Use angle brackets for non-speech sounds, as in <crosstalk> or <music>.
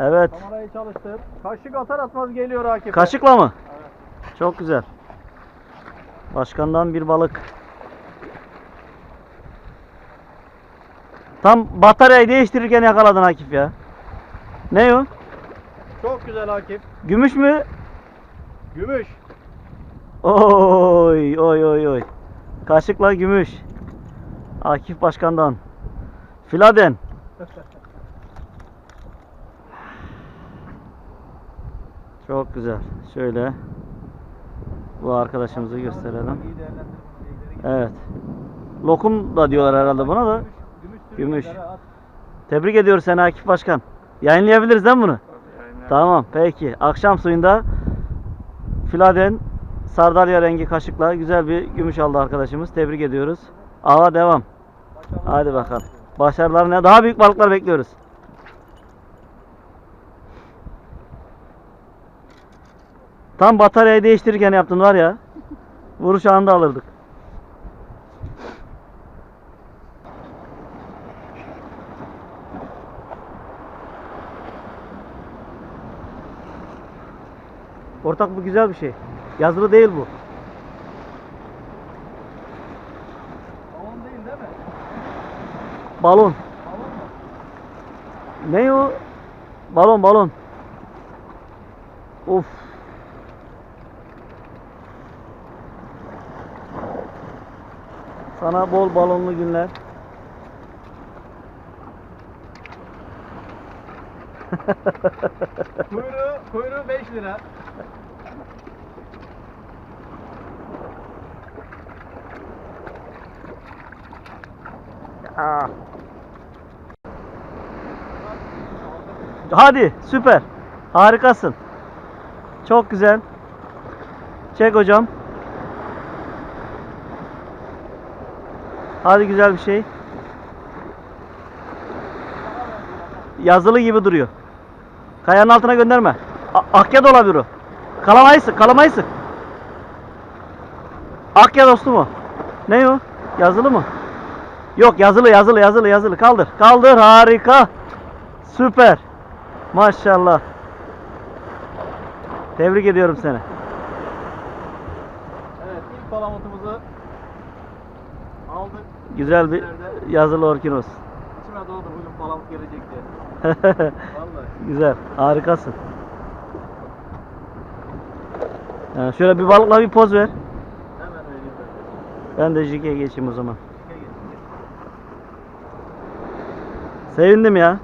Evet. Kamerayı çalıştır. Kaşık atar atmaz geliyor Akif. Kaşıkla mı? Evet. Çok güzel. Başkandan bir balık. Tam bataryayı değiştirirken yakaladın Akif ya. Ne o? Çok güzel Akif. Gümüş mü? Gümüş. Oy oy oy oy. Kaşıkla gümüş. Akif Başkan'dan. Filaden. <laughs> Çok güzel. Şöyle bu arkadaşımızı gösterelim. Evet. Lokum da diyorlar herhalde buna da. Gümüş. Tebrik ediyoruz seni Akif Başkan. Yayınlayabiliriz değil mi bunu? Tamam peki. Akşam suyunda Filaden sardalya rengi kaşıkla güzel bir gümüş aldı arkadaşımız. Tebrik ediyoruz. Ava devam. Hadi bakalım. Başarılarına daha büyük balıklar bekliyoruz. Tam bataryayı değiştirirken yaptın var ya. Vuruş anında alırdık. Ortak bu güzel bir şey. Yazılı değil bu. Balon değil değil mi? Balon. Balon mu? Ne o? Balon balon. Of. Sana bol balonlu günler. <laughs> Kuyruğu, kuyruğu 5 lira. Ah. Hadi süper. Harikasın. Çok güzel. Çek hocam. Hadi güzel bir şey. Yazılı gibi duruyor. Kayanın altına gönderme. Akya da olabilir o. Kalamayı sık. Akya dostum o. Ne o? Yazılı mı? Yok yazılı yazılı yazılı yazılı. Kaldır. Kaldır harika. Süper. Maşallah. Tebrik ediyorum seni. Evet ilk palamutumuzu aldık. Güzel bir yazılı orkinos. İçime doğdu bugün palamut gelecek diye. <laughs> Vallahi. Güzel. Harikasın. Yani şöyle bir balıkla bir poz ver. Hemen vereyim Ben ben. de jike geçeyim o zaman. Sevindim ya.